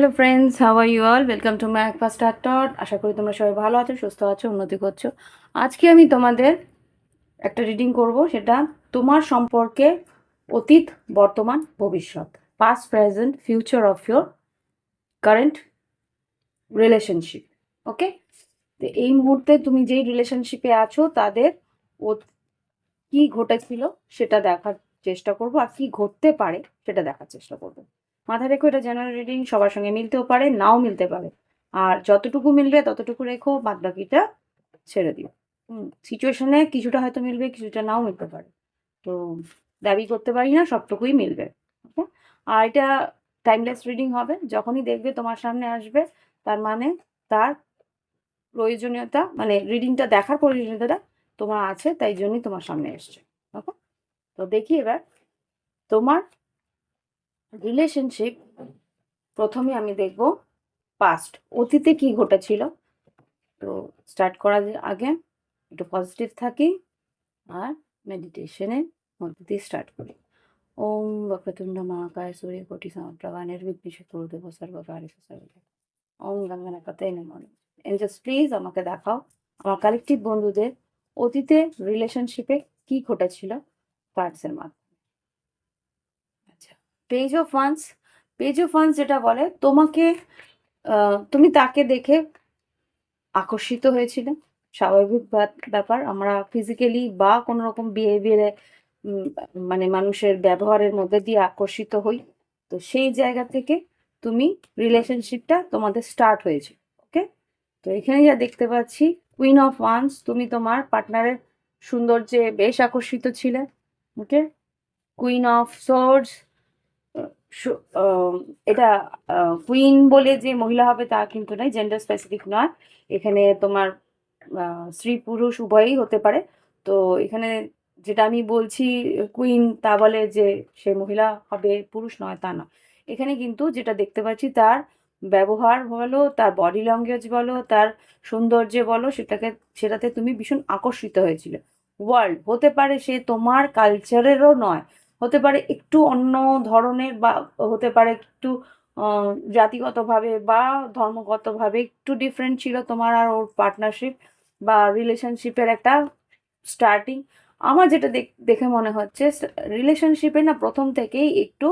Hello friends how are you all welcome to my first actor আশা করি তোমরা সবাই ভালো আছো, সুস্থ আছো, উন্নতি করছ। আজকে আমি তোমাদের একটা রিডিং করব, সেটা তোমার সম্পর্কে অতীত, বর্তমান, ভবিষ্যৎ past present future of your current relationship okay তো এই মুহূর্তে তুমি যেই রিলেশনশিপে আছো, তাদের ও কী ঘটেছিল সেটা দেখার চেষ্টা করব, আর কি ঘটতে পারে সেটা দেখার চেষ্টা করব। মাথায় রেখো, এটা জেনারেল রিডিং সবার সঙ্গে মিলতেও পারে, নাও মিলতে পারে। আর যতটুকু মিলবে, ততটুকু রেখো বাদ বাকিটা ছেড়ে দিও। সিচুয়েশনে কিছুটা হয়তো মিলবে, কিছুটা নাও মিলতে পারে। তো দাবি করতে পারি না, সবটুকুই মিলবে। ওকে? আর এটা টাইমলেস রিডিং হবে, যখনই দেখবে তোমার সামনে আসবে, তার মানে তার প্রয়োজনীয়তা মানে রিডিংটা দেখার প্রয়োজনীয়তাটা তোমার আছে, তাই জন্যই তোমার সামনে এসছে। ওকে? তো দেখি এবার তোমার রিলেশনশিপ প্রথমে আমি দেখব পাস্ট অতীতে কি ঘটেছিল। তো স্টার্ট করার আগে একটু পজিটিভ থাকি আর মেডিটেশনের মধ্যে দিয়ে স্টার্ট করি। ওম বক্রতুণ্ড মহাকায় সূর্য কোটি সমপ্রভা নির্বিঘ্ন কুরুদেব সর্বকারী ওম গঙ্গনা কথাই নমন এঞ্জেলস প্লিজ আমাকে দেখাও আমার কালেকটিভ বন্ধুদের অতীতে রিলেশনশিপে কি ঘটেছিল। কার্ডসের মাধ্যমে। Page of wands page of wands যেটা বলে, তোমাকে তুমি তাকে দেখে আকর্ষিত হয়েছিলে। স্বাভাবিক ব্যাপার, আমরা ফিজিক্যালি বা কোনো রকম বিহেভিয়ারে মানে মানুষের ব্যবহারের মধ্যে দিয়ে আকর্ষিত হই। তো সেই জায়গা থেকে তুমি রিলেশনশিপটা তোমাদের স্টার্ট হয়েছে ওকে তো এখানে যা দেখতে পাচ্ছি কুইন অফ ওয়ান্স তুমি তোমার পার্টনারের সৌন্দর্যে বেশ আকর্ষিত ছিলে ওকে কুইন অফ সোর্ডস এটা কুইন বলে যে মহিলা হবে তা কিন্তু নয় জেন্ডার স্পেসিফিক নয়। এখানে তোমার স্ত্রী পুরুষ উভয়ই হতে পারে। তো এখানে যেটা আমি বলছি কুইন তা বলে যে সে মহিলা হবে, পুরুষ নয় তা না এখানে কিন্তু যেটা দেখতে পাচ্ছি, তার ব্যবহার বলো, তার বডি ল্যাঙ্গুয়েজ বলো, তার সৌন্দর্যে বলো, সেটাকে, সেটাতে তুমি ভীষণ আকর্ষিত হয়েছিলে। ওয়ার্ল্ড হতে পারে সে তোমার কালচারেরও নয়। হতে পারে একটু অন্য ধরনের বা হতে পারে একটু জাতিগতভাবে বা ধর্মগতভাবে একটু ডিফারেন্ট ছিল তোমার আর ওর পার্টনারশিপ বা রিলেশনশিপের একটা স্টার্টিং আমার যেটা দেখ- মনে হচ্ছে রিলেশনশিপে না প্রথম থেকেই একটু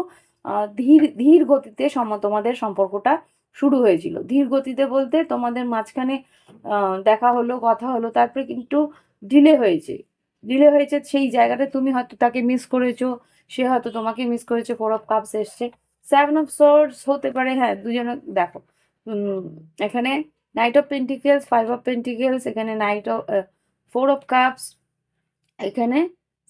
ধীর ধীর গতিতে সম, তোমাদের সম্পর্কটা শুরু হয়েছিল। ধীর গতিতে বলতে তোমাদের মাঝখানে দেখা হলো, কথা হলো, তারপরে কিন্তু ডিলে হয়েছে। ডিলে হয়েছে সেই জায়গাটা তুমি হয়তো তাকে মিস করেছ সে হয়তো তোমাকে মিস করেছে ফোর অফ কাপস এসছে। সেভেন অফ সোর্স হতে পারে হ্যাঁ দুজনে, দেখো এখানে knight of pentacles five of pentacles এখানে knight of four of cups এখানে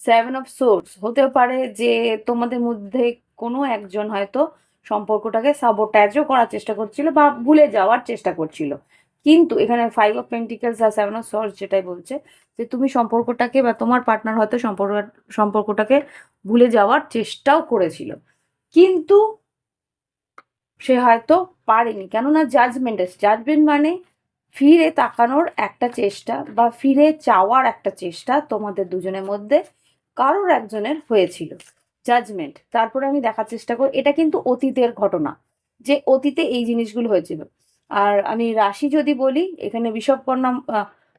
সেভেন অফ সোর্স হতে পারে যে তোমাদের মধ্যে কোনো একজন হয়তো সম্পর্কটাকে সাবোট্যাজও করার চেষ্টা করছিল বা ভুলে যাওয়ার চেষ্টা করছিল। কিন্তু এখানে ফাইভ অফ পেন্টিকেলস আর সেভেন অফ সোর্স যেটাই বলছে, যে তুমি সম্পর্কটাকে বা তোমার পার্টনার হয়তো সম্পর্ক, সম্পর্কটাকে ভুলে যাওয়ার চেষ্টাও করেছিল। কিন্তু সে হয়তো পারেনি, কেননা জাজমেন্ট জাজমেন্ট মানে ফিরে তাকানোর একটা চেষ্টা বা ফিরে চাওয়ার একটা চেষ্টা তোমাদের দুজনের মধ্যে কারোর একজনের হয়েছিল। জাজমেন্ট তারপরে আমি দেখার চেষ্টা করি, এটা কিন্তু অতীতের ঘটনা, যে অতীতে এই জিনিসগুলো হয়েছিল। আর আমি রাশি যদি বলি এখানে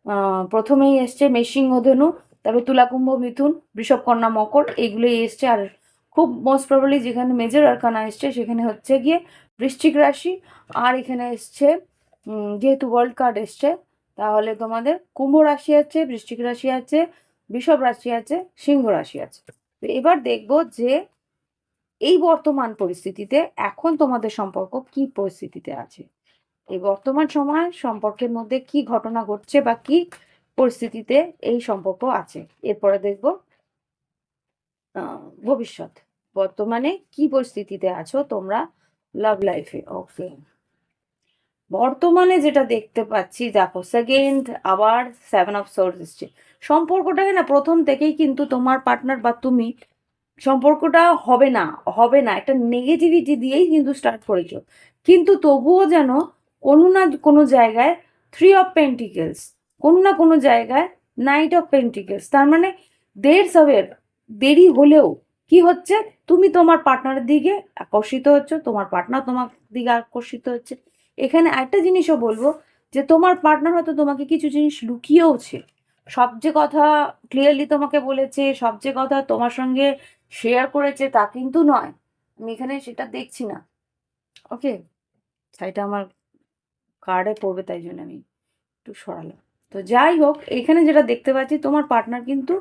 আহ, প্রথমেই এসছে মেশিং ধনু তারপরে তুলাকুম্ভ মিথুন বৃষভকন্যা মকর এইগুলোই এসছে। আর খুব মোস্ট প্রবলি যেখানে মেজর আরকানা এসছে সেখানে হচ্ছে গিয়ে বৃশ্চিক রাশি। আর এখানে এসছে যেহেতু ওয়ার্ল্ড কার্ড এসছে তাহলে তোমাদের কুম্ভ রাশি আছে বৃশ্চিক রাশি আছে বিষব রাশি আছে সিংহ রাশি আছে। তো এবার দেখব যে এই বর্তমান পরিস্থিতিতে এখন তোমাদের সম্পর্ক কি পরিস্থিতিতে আছে। এই বর্তমান সময় সম্পর্কের মধ্যে কি ঘটনা ঘটছে বা কি পরিস্থিতিতে এই সম্পর্ক আছে? এরপরে দেখব। ভবিষ্যৎ। বর্তমানে কি পরিস্থিতিতে আছো তোমরা? লাভ লাইফে ওকে বর্তমানে যেটা দেখতে পাচ্ছি, দেখো সেকেন্ড আবার সেভেন অফ সোর্স এসছে। সম্পর্কটাকে না প্রথম থেকেই কিন্তু তোমার পার্টনার বা তুমি সম্পর্কটা হবে না হবে না, একটা নেগেটিভিটি দিয়েই কিন্তু স্টার্ট করেছ। কিন্তু তবুও যেন কোনো না কোনো জায়গায় থ্রি অফ পেন্টিকেলস কোনো না কোনো জায়গায় নাইট অফ পেন্টিকেলস তার মানে দেড় সবের দেরি হলেও কি হচ্ছে? তুমি তোমার পার্টনারের দিকে আকর্ষিত হচ্ছে, তোমার পার্টনার তোমার দিকে আকর্ষিত হচ্ছে। এখানে একটা জিনিসও বলব যে তোমার পার্টনার হয়তো তোমাকে কিছু জিনিস লুকিয়েওছে। সবচেয়ে কথা ক্লিয়ারলি তোমাকে বলেছে সবচেয়ে কথা তোমার সঙ্গে শেয়ার করেছে, তা কিন্তু নয়। আমি এখানে সেটা দেখছি না। ওকে শাড়িটা আমার কার্ডে পড়বে তাই জন্য আমি একটু সরালাম। তো যাই হোক, এখানে যেটা দেখতে পাচ্ছি, তোমার পার্টনার কিন্তু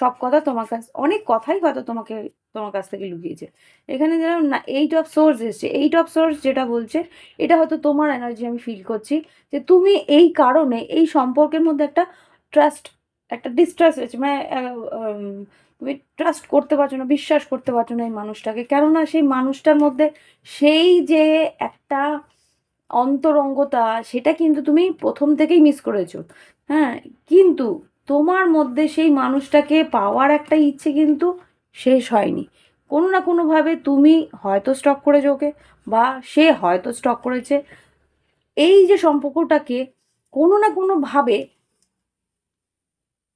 সব কথা তোমার কাছ, অনেক কথাই হয়তো তোমাকে, তোমার কাছ থেকে লুকিয়েছে। এখানে যেরকম না এইট অফ সোর্স এসছে। এইট অফ সোর্স যেটা বলছে, এটা হয়তো তোমার এনার্জি আমি ফিল করছি যে তুমি এই কারণে এই সম্পর্কের মধ্যে একটা ট্রাস্ট একটা ডিস্ট্রাস্ট হয়েছে মানে তুমি ট্রাস্ট করতে পারছ না, বিশ্বাস করতে পারছ না এই মানুষটাকে। কেননা সেই মানুষটার মধ্যে সেই যে একটা অন্তরঙ্গতা, সেটা কিন্তু তুমি প্রথম থেকেই মিস করেছ। হ্যাঁ কিন্তু তোমার মধ্যে সেই মানুষটাকে পাওয়ার একটা ইচ্ছে কিন্তু শেষ হয়নি। কোনো না কোনোভাবে তুমি হয়তো স্টক করেছ ওকে, বা সে হয়তো স্টক করেছে। এই যে সম্পর্কটাকে কোনো না কোনোভাবে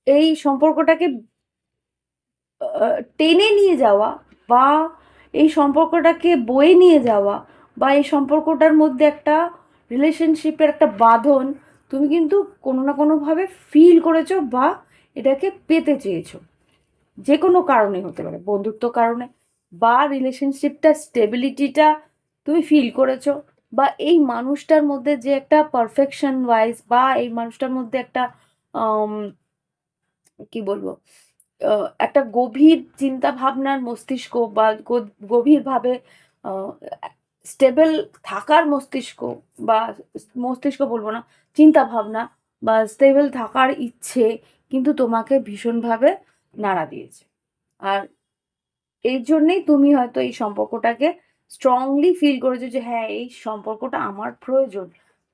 এই সম্পর্কটাকে টেনে নিয়ে যাওয়া বা এই সম্পর্কটাকে বয়ে নিয়ে যাওয়া বা এই সম্পর্কটার মধ্যে একটা রিলেশনশিপের একটা বাঁধন তুমি কিন্তু কোনো না কোনোভাবে ফিল করেছ বা এটাকে পেতে চেয়েছো। যে কোনো কারণে হতে পারে, বন্ধুত্ব কারণে বা রিলেশনশিপটা স্টেবিলিটিটা তুমি ফিল করেছ বা এই মানুষটার মধ্যে যে একটা পারফেকশন ওয়াইজ বা এই মানুষটার মধ্যে একটা কি বলব একটা গভীর চিন্তা ভাবনার মস্তিষ্ক বা গভীরভাবে স্টেবল থাকার মস্তিষ্ক বা মস্তিষ্ক বলব না, চিন্তা ভাবনা বা স্টেবল থাকার ইচ্ছে কিন্তু তোমাকে ভীষণভাবে নাড়া দিয়েছে। আর এই জন্যেই তুমি হয়তো এই সম্পর্কটাকে স্ট্রংলি ফিল করেছ যে হ্যাঁ এই সম্পর্কটা আমার প্রয়োজন।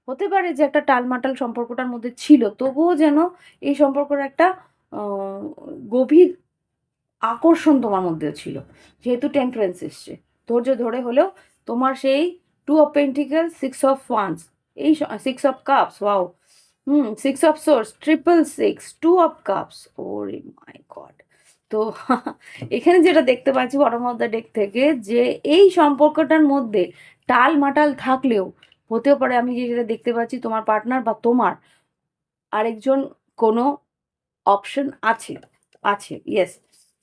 হতে পারে যে একটা টালমাটাল সম্পর্কটার মধ্যে ছিল, তবুও যেন এই সম্পর্কের একটা গভীর আকর্ষণ তোমার মধ্যে ছিল। যেহেতু টেম্পারেন্স এসছে, ধৈর্য ধরে হলেও তোমার সেই two of pentacle six of wands এই six of cups wow hmm six of swords triple six two of cups ওরে মাই গড তো এখানে যেটা দেখতে পাচ্ছি বটম অফ দ্য ডেক থেকে যে এই সম্পর্কটার মধ্যে টাল মাটাল থাকলেও হতেও পারে আমি যেটা দেখতে পাচ্ছি তোমার পার্টনার বা তোমার আরেকজন কোনো অপশন আছে আছে ইয়েস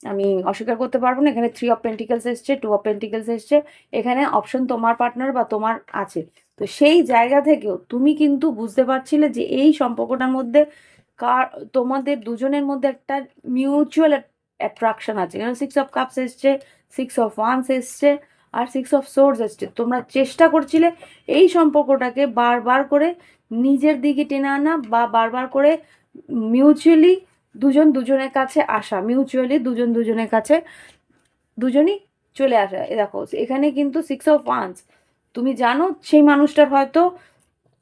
আমি অস্বীকার করতে পারব না। এখানে থ্রি অফ পেন্টিকেলস এসছে টু অফ পেন্টিকেলস এসছে। এখানে অপশন তোমার পার্টনার বা তোমার আছে। তো সেই জায়গা থেকেও তুমি কিন্তু বুঝতে পারছিলে যে এই সম্পর্কটার মধ্যে কার তোমাদের দুজনের মধ্যে একটা মিউচুয়াল অ্যাট্রাকশন আছে। কারণ সিক্স অফ কাপস এসছে সিক্স অফ ওয়ান্স এসছে, আর সিক্স অফ সোর্স এসছে। তোমরা চেষ্টা করছিলে এই সম্পর্কটাকে বারবার করে নিজের দিকে টেনে আনা বা বারবার করে মিউচুয়ালি দুজন দুজনের কাছে আসা মিউচুয়ালি দুজন দুজনের কাছে দুজনই চলে আসা। এ দেখো, এখানে কিন্তু সিক্স অফ ওয়ান্স তুমি জানো সেই মানুষটার হয়তো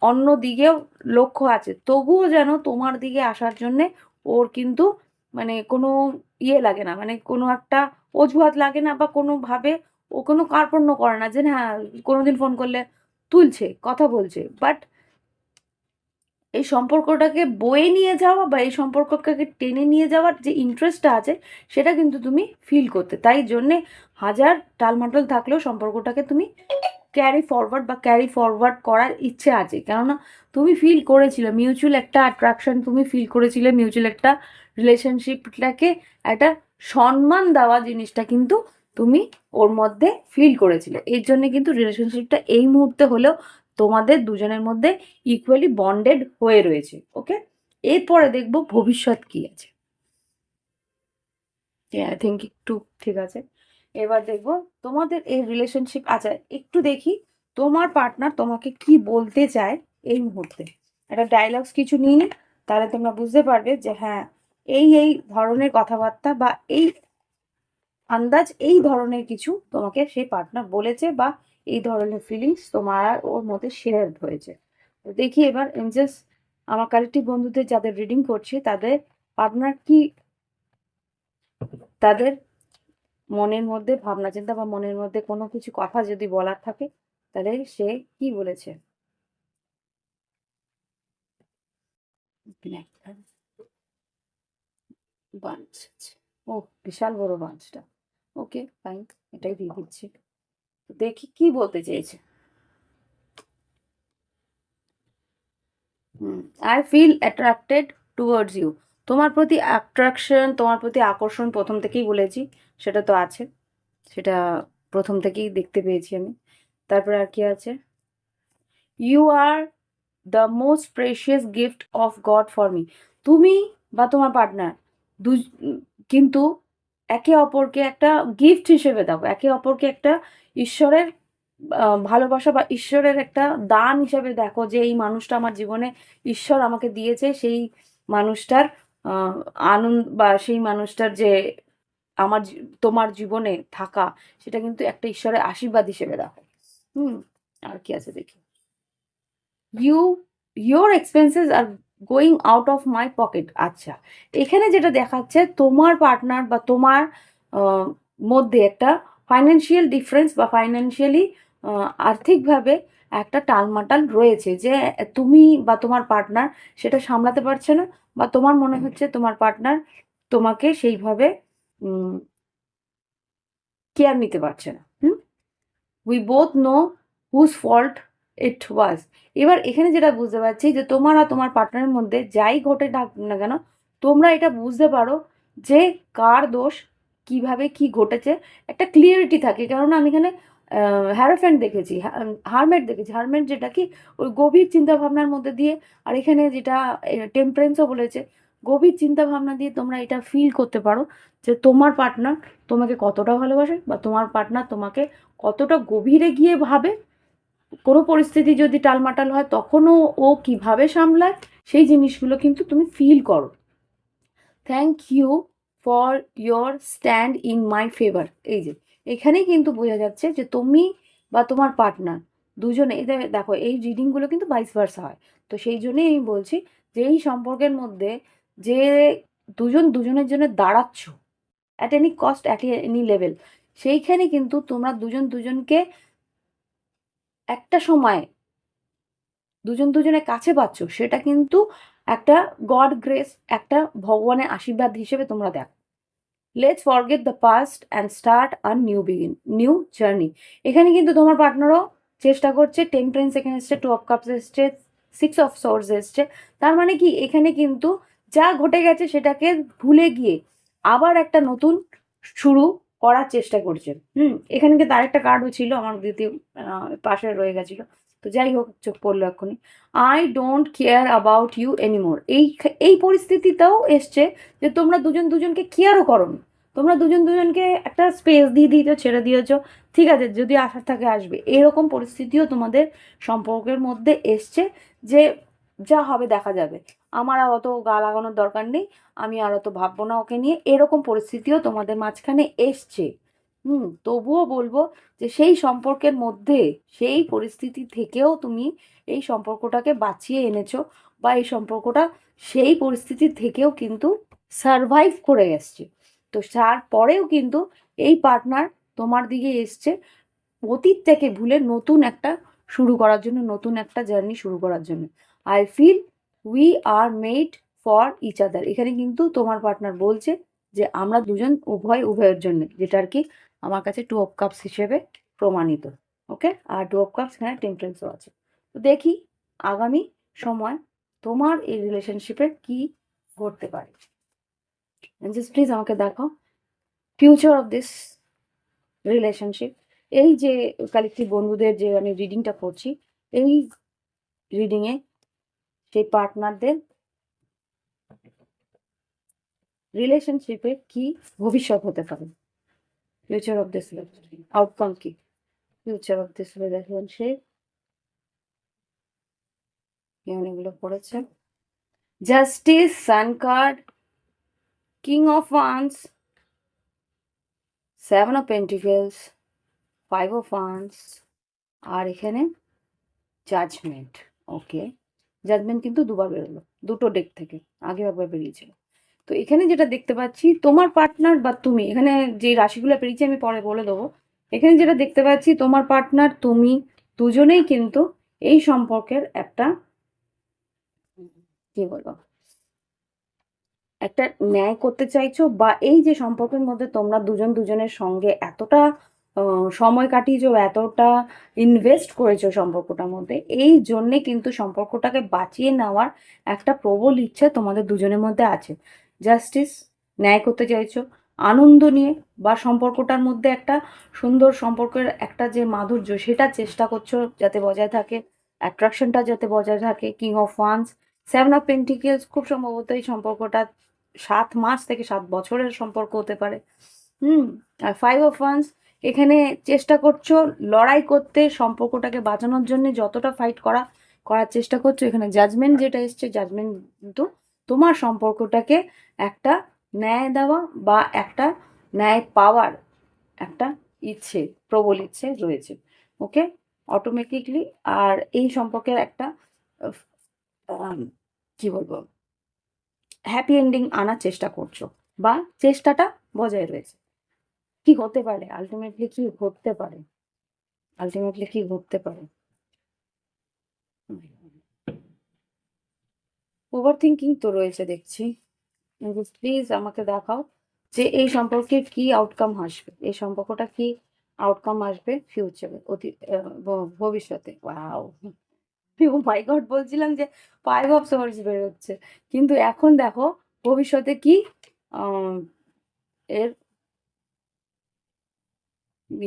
অন্য দিকেও লক্ষ্য আছে। তবুও যেন তোমার দিকে আসার জন্যে ওর কিন্তু মানে কোনো ইয়ে লাগে না মানে কোনো একটা অজুহাত লাগে না বা কোনোভাবে ও কোনো কার্পণ্য করে না যে হ্যাঁ কোনোদিন ফোন করলে তুলছে, কথা বলছে। বাট এই সম্পর্কটাকে বয়ে নিয়ে যাওয়া বা এই সম্পর্কটাকে টেনে নিয়ে যাওয়ার যে ইন্টারেস্টটা আছে, সেটা কিন্তু তুমি ফিল করতে। তাই জন্যে হাজার টালমাটল থাকলেও সম্পর্কটাকে তুমি ক্যারি ফরওয়ার্ড বা ক্যারি ফরওয়ার্ড করার ইচ্ছে আছে। কেননা তুমি ফিল করেছিলে মিউচুয়াল একটা অ্যাট্রাকশন তুমি ফিল করেছিলে মিউচুয়াল একটা রিলেশনশিপটাকে একটা সম্মান দেওয়া জিনিসটা কিন্তু তুমি ওর মধ্যে ফিল করেছিলে। এর জন্য কিন্তু রিলেশনশিপটা এই মুহূর্তে হলেও তোমাদের দুজনের মধ্যে ইকুয়ালি বন্ডেড হয়ে রয়েছে ওকে এরপরে দেখব ভবিষ্যৎ কি আছে। আই থিঙ্ক একটু ঠিক আছে। এবার দেখব তোমাদের এই রিলেশনশিপ আচ্ছা একটু দেখি তোমার পার্টনার তোমাকে কি বলতে চায় এই মুহূর্তে। একটা ডায়লগস কিছু নিয়ে নি, তাহলে তোমরা বুঝতে পারবে যে হ্যাঁ এই এই ধরনের কথাবার্তা বা এই আন্দাজ এই ধরনের কিছু তোমাকে সেই পার্টনার বলেছে বা এই ধরনের ফিলিংস তোমার আর ওর মধ্যে শেয়ার হয়েছে। তো দেখি এবার জাস্ট আমার কালেক্টিভ বন্ধুদের যাদের রিডিং করছি তাদের পার্টনার কি? তাদের মনের মধ্যে ভাবনা চিন্তা বা মনের মধ্যে কোনো কিছু কথা যদি বলার থাকে তাহলে সে কি বলেছে? বাঞ্চ ও বিশাল বড় বাঞ্চটা ওকে ফাইন এটাই দিয়ে দিচ্ছি। দেখি কি বলতে চেয়েছে। হুম। I feel attracted towards you তোমার প্রতি অ্যাট্রাকশন তোমার প্রতি আকর্ষণ প্রথম থেকেই বলেছি সেটা তো আছে। সেটা প্রথম থেকেই দেখতে পেয়েছি আমি। তারপরে আর কি আছে? You are the most precious gift of god for me তুমি বা তোমার পার্টনার দু কিন্তু একে অপরকে একটা গিফট হিসেবে দাও একে অপরকে একটা ঈশ্বরের ভালোবাসা বা ঈশ্বরের একটা দান হিসেবে দেখো যে এই মানুষটা আমার জীবনে ঈশ্বর আমাকে দিয়েছে, সেই মানুষটার আনন্দ বা সেই মানুষটার যে আমার তোমার জীবনে থাকা, সেটা কিন্তু একটা ঈশ্বরের আশীর্বাদ হিসেবে দেখো। হুম, আর কি আছে দেখি। You your expenses are going out of my pocket আচ্ছা এখানে যেটা দেখাচ্ছে, তোমার পার্টনার বা তোমার মধ্যে একটা ফাইন্যান্সিয়াল ডিফারেন্স বা ফাইন্যান্সিয়ালি আর্থিকভাবে একটা টালমাটাল রয়েছে যে তুমি বা তোমার পার্টনার সেটা সামলাতে পারছে না বা তোমার মনে হচ্ছে তোমার পার্টনার তোমাকে সেইভাবে কেয়ার নিতে পারছে না। হুম? We both know whose fault it was এবার এখানে যেটা বুঝতে পারছি যে তোমার আর তোমার পার্টনারের মধ্যে যাই ঘটে না কেন, তোমরা এটা বুঝতে পারো যে কার দোষ, কীভাবে কি ঘটেছে। একটা ক্লিয়ারিটি থাকে, কেননা আমি এখানে হ্যারোফ্যান্ট দেখেছি হারমেট দেখেছি। হারমেট যেটা কি, ওই গভীর চিন্তাভাবনার মধ্যে দিয়ে, আর এখানে যেটা টেম্পারেন্সও বলেছে, গভীর চিন্তাভাবনা দিয়ে তোমরা এটা ফিল করতে পারো যে তোমার পার্টনার তোমাকে কতটা ভালোবাসে বা তোমার পার্টনার তোমাকে কতটা গভীরে গিয়ে ভাবে কোনো পরিস্থিতি যদি টালমাটাল হয়, তখনও ও কীভাবে সামলায়, সেই জিনিসগুলো কিন্তু তুমি ফিল করো। Thank you for your stand in my favour এই যে, এখানেই কিন্তু বোঝা যাচ্ছে যে তুমি বা তোমার পার্টনার দুজনে এদের দেখো, এই রিডিংগুলো কিন্তু বাইশ ভার্সা হয়। তো সেই জন্যেই আমি বলছি যে এই সম্পর্কের মধ্যে যে দুজন দুজনের জন্য দাঁড়াচ্ছ at any cost at any level সেইখানে কিন্তু তোমরা দুজন দুজনকে একটা সময় দুজন দুজনের কাছে পাচ্ছ, সেটা কিন্তু একটা গড গ্রেস একটা ভগবানের আশীর্বাদ হিসেবে তোমরা দেখো। Let's forget the past and start a new begin new journey এখানে কিন্তু তোমার পার্টনারও চেষ্টা করছে টেম্পারেন্স এখানে এসছে টু অফ কাপস এসছে সিক্স অফ সোর্স এসছে। তার মানে কি? এখানে কিন্তু যা ঘটে গেছে সেটাকে ভুলে গিয়ে আবার একটা নতুন শুরু করার চেষ্টা করছে হুম, এখানে কিন্তু আরেকটা কার্ডও ছিল, আমার দ্বিতীয় পাশে রয়ে গেছিল। তো যাই হোক, চোখ পড়ল এক্ষুনি। I don't care about you anymore এই এই পরিস্থিতিটাও এসছে যে তোমরা দুজন দুজনকে কেয়ারও করো তোমরা দুজন দুজনকে একটা স্পেস দিয়ে দিয়েছ, ছেড়ে দিয়েছ। ঠিক আছে, যদি আসার থাকে আসবে। এরকম পরিস্থিতিও তোমাদের সম্পর্কের মধ্যে এসছে যে যা হবে দেখা যাবে। আমার আর অত গা লাগানোর দরকার নেই। আমি আর অত ভাববো না ওকে নিয়ে। এরকম পরিস্থিতিও তোমাদের মাঝখানে এসছে। হুম, তবুও বলব যে সেই সম্পর্কের মধ্যে, সেই পরিস্থিতি থেকেও তুমি এই সম্পর্কটাকে বাঁচিয়ে এনেছো বা এই সম্পর্কটা সেই পরিস্থিতি থেকেও কিন্তু সারভাইভ করে এসছে। তো তারপরেও কিন্তু এই পার্টনার তোমার দিকে এসছে। অতীত থেকে ভুলে নতুন একটা শুরু করার জন্য, নতুন একটা জার্নি শুরু করার জন্য। I feel we are made for each other এখানে কিন্তু তোমার পার্টনার বলছে যে আমরা দুজন উভয়, উভয়ের জন্য যেটা আর কি আমার কাছে টু অফ কাপস হিসেবে প্রমাণিত ওকে আর টু অফ কাপস এখানে টেম্পারেন্সও আছে। তো দেখি আগামী সময় তোমার এই রিলেশনশিপে কি ঘটতে পারে। প্লিজ আমাকে দেখো ফিউচার অফ দিস রিলেশনশিপ এই যে কালেক্টিভ বন্ধুদের যে আমি রিডিংটা করছি, এই রিডিংয়ে সেই পার্টনারদের রিলেশনশিপের কি ভবিষ্যৎ হতে পারে? ফিউচার অফ দিস আউটকাম কি? ফিউচার অফ দিস রিলেশনশিপ পড়েছে justice sun card king of wands seven of pentacles five of wands আর এখানে জাজমেন্ট ওকে জাজমেন্ট কিন্তু দুবার বেরোলো, দুটো ডেক থেকে, আগে একবার বেরিয়েছিল। তো এখানে যেটা দেখতে পাচ্ছি, তোমার পার্টনার বা তুমি, এখানে যে রাশিগুলো বেরিয়েছে আমি পরে বলে দেবো। এখানে যেটা দেখতে পাচ্ছি, তোমার পার্টনার তুমি, দুজনেই কিন্তু এই সম্পর্কের একটা কি বলব? একটা ন্যায় করতে চাইছো বা এই যে সম্পর্কের মধ্যে তোমরা দুজন দুজনের সঙ্গে এতটা সময় কাটিয়েছো এতটা ইনভেস্ট করেছ সম্পর্কটার মধ্যে, এই জন্যে কিন্তু সম্পর্কটাকে বাঁচিয়ে নেওয়ার একটা প্রবল ইচ্ছে তোমাদের দুজনের মধ্যে আছে। জাস্টিস, ন্যায় করতে চাইছো, আনন্দ নিয়ে বা সম্পর্কটার মধ্যে একটা সুন্দর সম্পর্কের একটা যে মাধুর্য, সেটা চেষ্টা করছ যাতে বজায় থাকে অ্যাট্রাকশনটা যাতে বজায় থাকে king of wands seven of pentacles খুব সম্ভবত এই সম্পর্কটা সাত মাস থেকে সাত বছরের সম্পর্ক হতে পারে। হুম, আর ফাইভ অফ ওয়ান্স এখানে চেষ্টা করছ লড়াই করতে, সম্পর্কটাকে বাঁচানোর জন্য যতটা ফাইট করা, করার চেষ্টা করছ। এখানে জাজমেন্ট যেটা এসছে জাজমেন্ট কিন্তু তোমার সম্পর্কটাকে একটা ন্যায় দেওয়া বা একটা ন্যায় পাওয়ার একটা ইচ্ছে, প্রবল ইচ্ছে রয়েছে। ওকে অটোমেটিকলি আর এই সম্পর্কের একটা কি বলব? হ্যাপি এন্ডিং আনার চেষ্টা করছ বা চেষ্টাটা বজায় রয়েছে। কি হতে পারে? আলটিমেটলি কি ঘটতে পারে? আলটিমেটলি কি ঘটতে পারে? ওভার থিঙ্কিং তো রয়েছে দেখছি। প্লিজ আমাকে দেখাও যে এই সম্পর্কে কি আউটকাম আসবে? এই সম্পর্কটা কি আউটকাম আসবে ফিউচারে অতি ভবিষ্যতে? ওয়াও গড বলছিলাম যে ফাইভ অফ সোর্স বেরোচ্ছে। কিন্তু এখন দেখো ভবিষ্যতে কি এর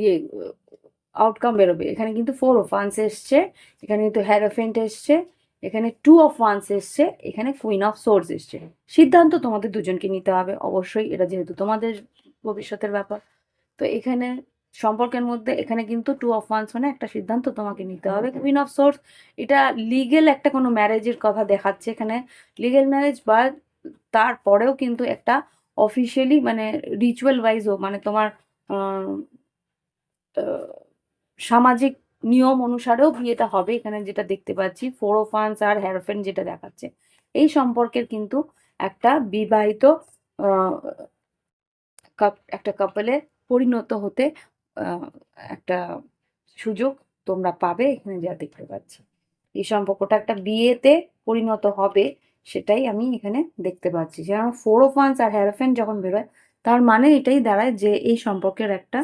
ইয়ে আউটকাম বেরোবে। এখানে কিন্তু ফোর অফ ওয়ান্স এসছে এখানে কিন্তু হ্যারোফেন্ট এসছে এখানে টু অফ ওয়ান্স এসছে এখানে কুইন অফ সোর্স এসছে। সিদ্ধান্ত তোমাদের দুজনকে নিতে হবে। অবশ্যই এটা যেহেতু তোমাদের ভবিষ্যতের ব্যাপার। তো এখানে সম্পর্কের মধ্যে এখানে কিন্তু টু অফ ওয়ান্স মানে একটা সিদ্ধান্ত তোমাকে নিতে হবে। কুইন অফ সোর্স এটা লিগেল একটা কোনো ম্যারেজের কথা দেখাচ্ছে এখানে। লিগেল ম্যারেজ বা তারপরেও কিন্তু একটা অফিসিয়ালি মানে রিচুয়াল ওয়াইজও মানে তোমার সামাজিক নিয়ম অনুসারেও বিয়েটা হবে। এখানে যেটা দেখতে পাচ্ছি ফোর অফ আর হ্যারোফেন যেটা দেখাচ্ছে, এই সম্পর্কের কিন্তু একটা বিবাহিত একটা কাপলে পরিণত হতে একটা সুযোগ তোমরা পাবে এখানে যা দেখতে পাচ্ছি। এই সম্পর্কটা একটা বিয়েতে পরিণত হবে সেটাই আমি এখানে দেখতে পাচ্ছি। যেমন ফোর অফ আর হ্যারোফেন যখন বেরোয়, তার মানে এটাই দাঁড়ায় যে এই সম্পর্কের একটা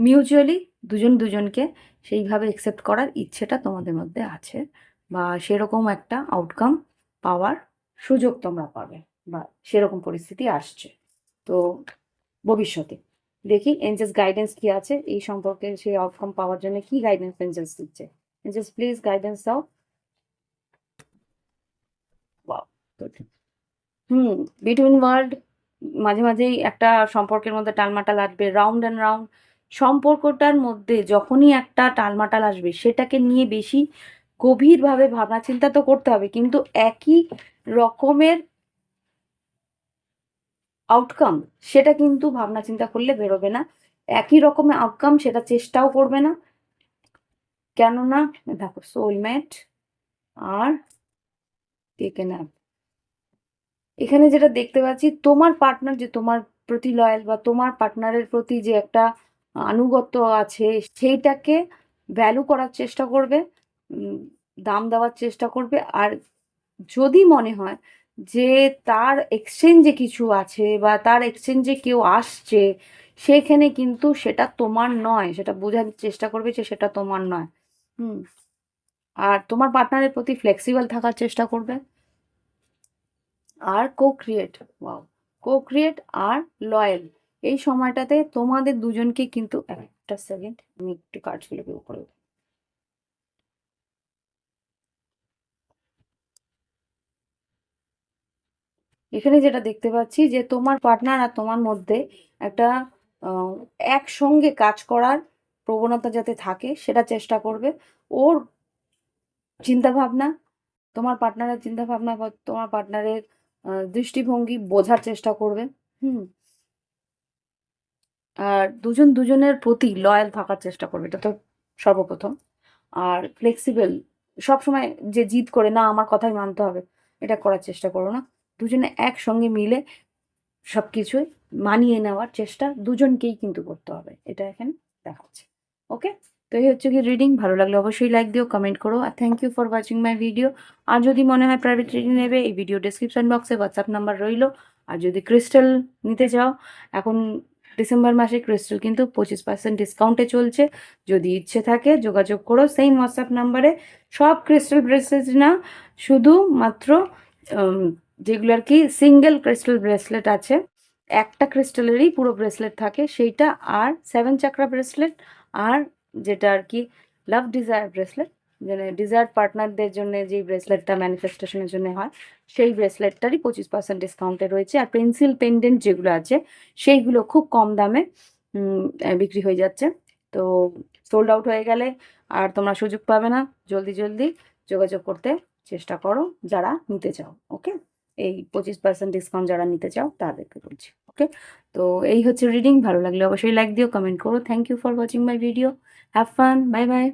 মিউচুয়ালি দুজন দুজনকে সেইভাবে একসেপ্ট করার ইচ্ছেটা তোমাদের মধ্যে আছে বা সেরকম একটা আউটকাম পাওয়ার সুযোগ তোমরা পাবে বা সেরকম পরিস্থিতি আসছে। তো ভবিষ্যতে দেখি এঞ্জেলস গাইডেন্স কি আছে, এই সম্পর্কে সেই আউটকাম পাওয়ার জন্য কি গাইডেন্স এঞ্জেলস দিচ্ছে। এঞ্জেলস প্লিজ গাইডেন্স দাও. হুম বিটুইন ওয়ার্ল্ড মাঝে মাঝেই একটা সম্পর্কের মধ্যে টালমাটাল আসবে রাউন্ড অ্যান্ড রাউন্ড সম্পর্কটার মধ্যে যখনই একটা টালমাটাল আসবে, সেটাকে নিয়ে বেশি গভীরভাবে ভাবনা চিন্তা তো করতে হবে। কিন্তু একই রকমের আউটকাম সেটা কিন্তু ভাবনা চিন্তা করলে বেরোবে না। একই রকমের আউটকাম সেটা চেষ্টাও করবে না। কেননা, দেখো সোলমেট আর টেকেন আপ এখানে যেটা দেখতে পাচ্ছি, তোমার পার্টনার যে তোমার প্রতি লয়াল বা তোমার পার্টনারের প্রতি যে একটা আনুগত্য আছে, সেইটাকে ভ্যালু করার চেষ্টা করবে দাম দেওয়ার চেষ্টা করবে। আর যদি মনে হয় যে তার এক্সচেঞ্জে কিছু আছে বা তার এক্সচেঞ্জে কেউ আসছে, সেখানে কিন্তু সেটা তোমার নয়, সেটা বোঝার চেষ্টা করবে যে সেটা তোমার নয়। হুম। আর তোমার পার্টনারের প্রতি ফ্লেক্সিবল থাকার চেষ্টা করবে। আর co create wow co create আর লয়াল এই সময়টাতে তোমাদের দুজনকে কিন্তু একটা সেকেন্ড আমি একটু বের করে এখানে যেটা দেখতে পাচ্ছি যে তোমার পার্টনার আর তোমার মধ্যে একটা একসঙ্গে কাজ করার প্রবণতা যাতে থাকে সেটা চেষ্টা করবে। ওর চিন্তা ভাবনা তোমার পার্টনারের চিন্তা ভাবনা বা তোমার পার্টনারের দৃষ্টিভঙ্গি বোঝার চেষ্টা করবে। হুম। আর দুজন দুজনের প্রতি লয়াল থাকার চেষ্টা করবে, এটা তো সর্বপ্রথম। আর ফ্লেক্সিবল সবসময় যে জিদ করে, না, আমার কথাই মানতে হবে, এটা করার চেষ্টা করো না। দুজনে একসঙ্গে মিলে সব কিছুই মানিয়ে নেওয়ার চেষ্টা দুজনকেই কিন্তু করতে হবে, এটা এখানে দেখাচ্ছে। ওকে? তো এই হচ্ছে কি রিডিং ভালো লাগলে অবশ্যই লাইক দিও কমেন্ট করো, আর thank you for watching my video আর যদি মনে হয় প্রাইভেট রিডিং নেবে, এই ভিডিও ডেসক্রিপশন বক্সে হোয়াটসঅ্যাপ নাম্বার রইল। আর যদি ক্রিস্টাল নিতে চাও, এখন ডিসেম্বর মাসে ক্রিস্টাল কিন্তু পঁচিশ পার্সেন্ট ডিসকাউন্টে চলছে। যদি ইচ্ছে থাকে যোগাযোগ করো সেম হোয়াটসঅ্যাপ নাম্বারে সব ক্রিস্টাল ব্রেসলেট না, শুধু মাত্র যেগুলো আর কি সিঙ্গেল ক্রিস্টাল ব্রেসলেট আছে, একটা ক্রিস্টালেরই পুরো ব্রেসলেট থাকে, সেইটা আর সেভেন চাকরা ব্রেসলেট আর যেটা আর কি লাভ ডিজায়ার ব্রেসলেট মানে ডিজায়ার পার্টনারদের জন্য যে ব্রেসলেটটা ম্যানিফেস্টেশনের জন্য হয় সেই ব্রেসলেটটারই পঁচিশ পার্সেন্ট ডিসকাউন্টে রয়েছে। আর পেন্সিল পেন্ডেন্ট যেগুলো আছে, সেইগুলো খুব কম দামে বিক্রি হয়ে যাচ্ছে। তো সোল্ড আউট হয়ে গেলে আর তোমরা সুযোগ পাবে না। জলদি জলদি যোগাযোগ করতে চেষ্টা করো যারা নিতে চাও, ওকে? এই পঁচিশ পার্সেন্ট ডিসকাউন্ট যারা নিতে চাও, তাদেরকে বলছি, ওকে? তো এই হচ্ছে রিডিং ভালো লাগলে অবশ্যই লাইক দিও কমেন্ট করো। Thank you for watching my video have fun bye bye